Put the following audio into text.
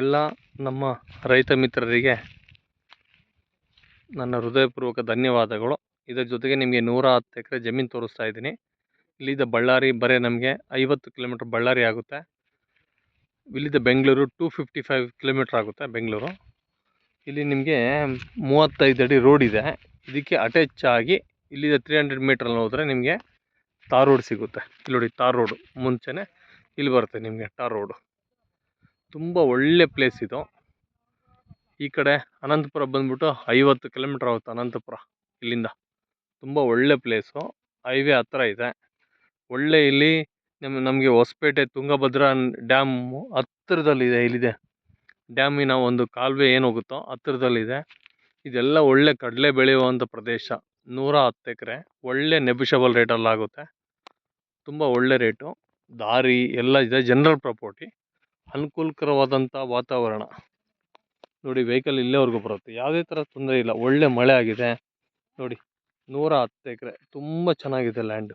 ಎಲ್ಲ ನಮ್ಮ ರೈತ ಮಿತ್ರರಿಗೆ ನನ್ನ ಹೃದಯಪೂರ್ವಕ ಧನ್ಯವಾದಗಳು. ಇದರ ಜೊತೆಗೆ ನಿಮಗೆ ನೂರ ಹತ್ತು ಎಕರೆ ಜಮೀನು ತೋರಿಸ್ತಾ ಇದ್ದೀನಿ. ಇಲ್ಲಿದ್ದ ಬಳ್ಳಾರಿ ಬರೀ ನಮಗೆ ಐವತ್ತು ಕಿಲೋಮೀಟ್ರ್ ಬಳ್ಳಾರಿ ಆಗುತ್ತೆ. ಇಲ್ಲಿದ್ದ Bengaluru two fifty five kilometre ಆಗುತ್ತೆ ಬೆಂಗಳೂರು. ಇಲ್ಲಿ ನಿಮಗೆ ಮೂವತ್ತೈದು ಅಡಿ ರೋಡ್ ಇದೆ. ಇದಕ್ಕೆ ಅಟ್ಯಾಚ್ ಆಗಿ ಇಲ್ಲಿದ್ದ ತ್ರೀ ಹಂಡ್ರೆಡ್ ಮೀಟ್ರಲ್ಲಿ ಹೋದರೆ ನಿಮಗೆ ತಾರ್ ರೋಡ್ ಸಿಗುತ್ತೆ. ಇಲ್ಲಿ ನೋಡಿ ತಾರ್ ರೋಡು ಮುಂಚೆನೇ ಇಲ್ಲಿ ಬರುತ್ತೆ ನಿಮಗೆ ಟಾರ್ ರೋಡು ತುಂಬ ಒಳ್ಳೆ ಪ್ಲೇಸ್ ಇದು. ಈ ಕಡೆ ಅನಂತಪುರ ಬಂದ್ಬಿಟ್ಟು ಐವತ್ತು ಕಿಲೋಮೀಟ್ರ್ ಆಗುತ್ತೆ ಅನಂತಪುರ ಇಲ್ಲಿಂದ. ತುಂಬ ಒಳ್ಳೆ ಪ್ಲೇಸು ಹೈವೇ ಹತ್ರ ಇದೆ. ಒಳ್ಳೆ ಇಲ್ಲಿ ನಮ್ಮ ನಮಗೆ ಹೊಸಪೇಟೆ ತುಂಗಭದ್ರಾ ಡ್ಯಾಮು ಹತ್ತಿರದಲ್ಲಿದೆ ಇಲ್ಲಿದೆ. ಡ್ಯಾಮಿನ ಒಂದು ಕಾಲುವೆ ಏನು ಹೋಗುತ್ತೋ ಹತ್ತಿರದಲ್ಲಿದೆ ಇದೆಲ್ಲ ಒಳ್ಳೆ ಕಡಲೆ ಬೆಳೆಯುವಂಥ ಪ್ರದೇಶ. ನೂರ ಹತ್ತು ಎಕರೆ. ಒಳ್ಳೆ ನೆಬಿಷಬಲ್ ರೇಟಲ್ಲಾಗುತ್ತೆ ತುಂಬ ಒಳ್ಳೆ ರೇಟು ದಾರಿ ಎಲ್ಲ ಇದೆ ಜನರಲ್ ಪ್ರಾಪರ್ಟಿ ಅನುಕೂಲಕರವಾದಂಥ ವಾತಾವರಣ. ನೋಡಿ ವೆಹಿಕಲ್ ಇಲ್ಲೇವರೆಗೂ ಬರುತ್ತೆ. ಯಾವುದೇ ಥರ ತೊಂದರೆ ಇಲ್ಲ. ಒಳ್ಳೆ ಮಳೆ ಆಗಿದೆ. ನೋಡಿ ನೂರ ಹತ್ತು ಎಕರೆ. ತುಂಬ ಚೆನ್ನಾಗಿದೆ ಲ್ಯಾಂಡು